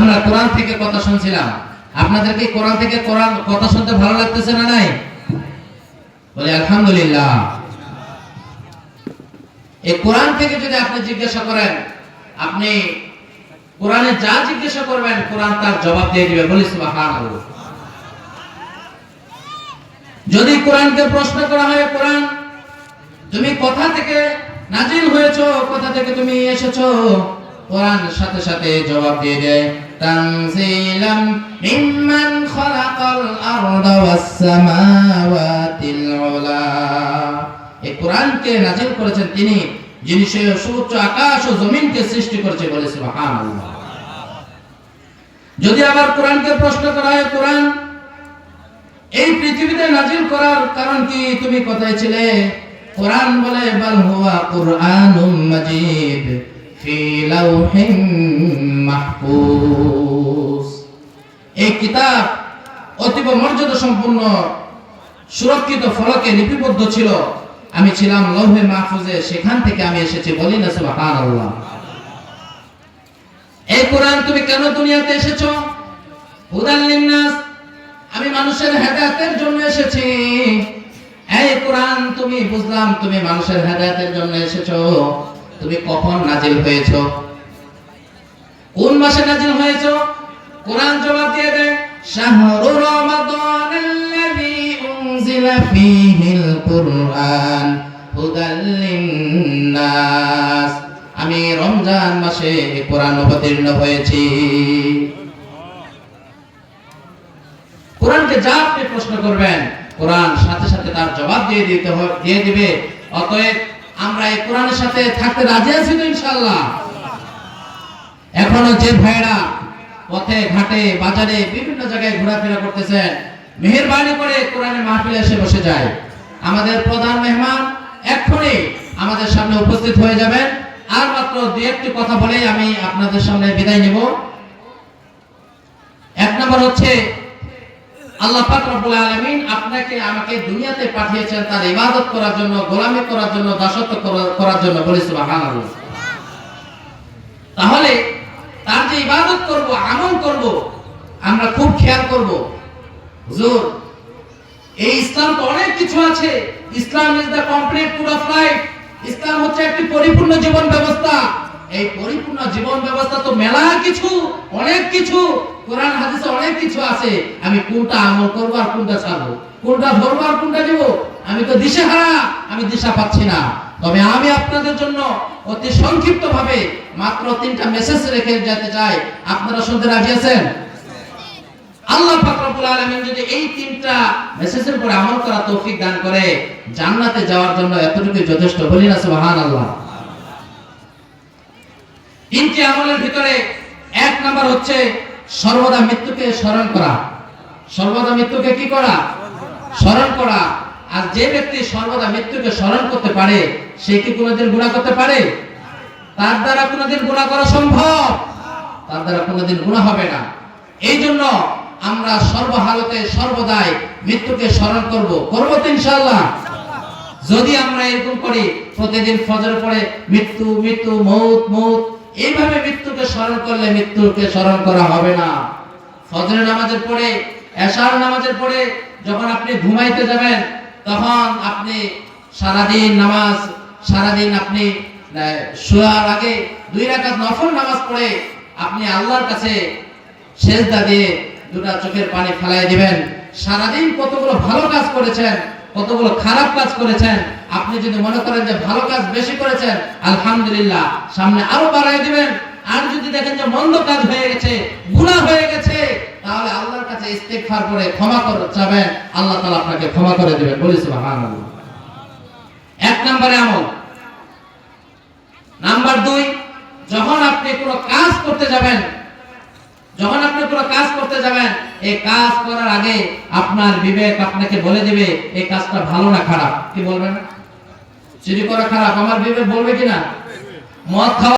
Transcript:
আমরা কোরআন থেকে কথা শুনছিলাম। আপনাদেরকে কোরআন থেকে কোরআন কথা শুনতে ভালো লাগতেছে না নাই? বলে, আলহামদুলিল্লাহ। এই কোরআন থেকে যদি আপনি জিজ্ঞাসা করেন, আপনি কোরআনে যা জিজ্ঞাসা করবেন, কোরআন তার জবাব দিয়ে দিবে। বলি, সুবহানাল্লাহ। যদি কোরআনকে প্রশ্ন করা হয়, কোরআন, তুমি কোথা থেকে নাজিল হয়েছো? কোথা থেকে তুমি এসেছ? কোরআন সাথে সাথে জবাব দিয়ে দেয়। তানজিলাম মিম্মান খালাকাল আরদা ওয়াস সামাওয়াতিল এই কোরআনকে নাজিল করেছেন তিনি, যিনি সে সুউচ্চ আকাশ ও জমিনকে সৃষ্টি করেছে বলে সুবহানাল্লাহ। যদি আবার কোরআনকে প্রশ্ন করা হয়, কোরআন, এই পৃথিবীতে নাজিল করার কারণ কি? তুমি কোথায় ছিলে? কোরআন বলে, বাল হুয়া কুরআনুম মাজিদ। এই কিতাব অতীব মর্যাদা সম্পূর্ণ সুরক্ষিত, ফলকে লিপিবদ্ধ ছিল। আমি ছিলাম লৌহে মাহফুজে, সেখান থেকে আমি এসেছি বলি না সুবহানাল্লাহ। এই কোরআন তুমি কেন দুনিয়াতে এসেছ? আমি মানুষের হেদায়েতের জন্য এসেছি। এই কোরআন তুমি বুঝলাম তুমি মানুষের হেদায়েতের জন্য এসেছ। তুমি কখন নাজিল হয়েছো? কোন মাসে নাজিল হয়েছো? কোরআন জবাব দিয়ে দেয় শাহরু রমাদানাল্লাযী উনজিলা ফীহিল কুরআন হুদাল লিন্নাস। আমি রমজান মাসে কোরআন অবতীর্ণ হয়েছি। কোরআনকে যা আপনি প্রশ্ন করবেন, কোরআন সাথে সাথে তার জবাব দিয়ে দিতে দিয়ে দিবে। অতএব আমরা এই কোরআনের সাথে থাকতে রাজি আছি তো ইনশাআল্লাহ। এখনও যে ভাইরা পথে, ঘাটে, বাজারে বিভিন্ন জায়গায় ঘোরাফেরা করতেছেন, মেহেরবানি করে কোরআনের মাহফিলে এসে বসে যায়। আমাদের প্রধান মেহমান এক্ষুনি আমাদের সামনে উপস্থিত হয়ে যাবেন। আর মাত্র দু একটি কথা বলেই আমি আপনাদের সামনে বিদায় নেব। এক নম্বর হচ্ছে আল্লাহ পাক রব্বুল আলামিন আপনাকে আমাকে দুনিয়াতে পাঠিয়েছেন তার ইবাদত করার জন্য, গোলামি করার জন্য, দাসত্ব করার জন্য। বলি সুবহানাল্লাহ। তাহলে তার যে ইবাদত করব, আমল করব, আমরা খুব খেয়াল করব। হুজুর, এই ইসলাম তো অনেক কিছু আছে। Islam is the complete food of life ইসলাম হচ্ছে একটি পরিপূর্ণ জীবন ব্যবস্থা। এই পরিপূর্ণ জীবন ব্যবস্থা তো মেলা কিছু, অনেক কিছু। কোরআন অনেক কিছু আছে, আমি কোনটা আমল করব আর কোনটা ছাড়বো? কোনটা ধরবো আর কোনটা দেব আমি তো দিশেহারা আমি দিশা পাচ্ছি না। তবে আমি আপনাদের জন্য অতি সংক্ষিপ্ত ভাবে মাত্র তিনটা মেসেজ রেখে যেতে চাই। আপনারা শুনতে রাজি আছেন? আল্লাহ পাক রব্বুল আলামিন যদি এই তিনটা মেসেজের উপর আমল করা তৌফিক দান করে, জান্নাতে যাওয়ার জন্য এতটুকু যথেষ্ট। বলি না, সুবহানাল্লাহ। তিনটি আমলের ভিতরে এক নাম্বার হচ্ছে সর্বদা মৃত্যুকে স্মরণ করা। সর্বদা মৃত্যুকে কি করা? স্মরণ করা। আর যে ব্যক্তি সর্বদা মৃত্যুকে স্মরণ করতে পারে, সে কি কোনোদিন গুনাহ করতে পারে? তার দ্বারা কোনোদিন গুনাহ করা সম্ভব। তার দ্বারা কোনোদিন গুনাহ হবে না। এই জন্য আমরা সর্বহালতে সর্বদাই মৃত্যুকে স্মরণ করব। করব তো ইনশাআল্লাহ। যদি আমরা এরকম করি, প্রতিদিন ফজর পরে মৃত্যু মৃত্যু, মৌত মৌত এইভাবে মৃত্যুকে স্মরণ করলে মৃত্যুকে স্মরণ করা হবে না। ফজরের নামাজের পরে, এশার নামাজের পরে যখন আপনি ঘুমাইতে যাবেন, তখন আপনি সারাদিন নামাজ, সারাদিন আপনি শোয়ার আগে দুই রাকাত নফল নামাজ পড়ে আপনি আল্লাহর কাছে সেজদা দিয়ে দুটা চোখের পানি ফেলাই দিবেন। সারাদিন কতগুলো ভালো কাজ করেছেন কতগুলো খারাপ কাজ করেছেন। আপনি যদি মনে করেন যে ভালো কাজ বেশি করেছেন, আলহামদুলিল্লাহ, সামনে আরও বাড়াই দিবেন। আর যদি দেখেন যে মন্দ কাজ হয়ে গেছে, গুনাহ হয়ে গেছে, তাহলে আল্লাহর কাছে ইস্তেগফার করে ক্ষমা করে চাবেন আল্লাহ তাআলা আপনাকে ক্ষমা করে দিবেন। বলি সুবহানাল্লাহ। এক নম্বরে আমল। নাম্বার দুই, যখন আপনি কোনো কাজ করতে যাবেন যখন আপনি কোনো কাজ করতে যাবেন, এই কাজ করার আগে আপনার বিবেক আপনাকে বলে দিবে, এই কাজটা ভালো না খারাপ। কি বলবেন? চুরি করা খারাপ, আমার বিবেক বলবে কিনা? মদ খাওয়া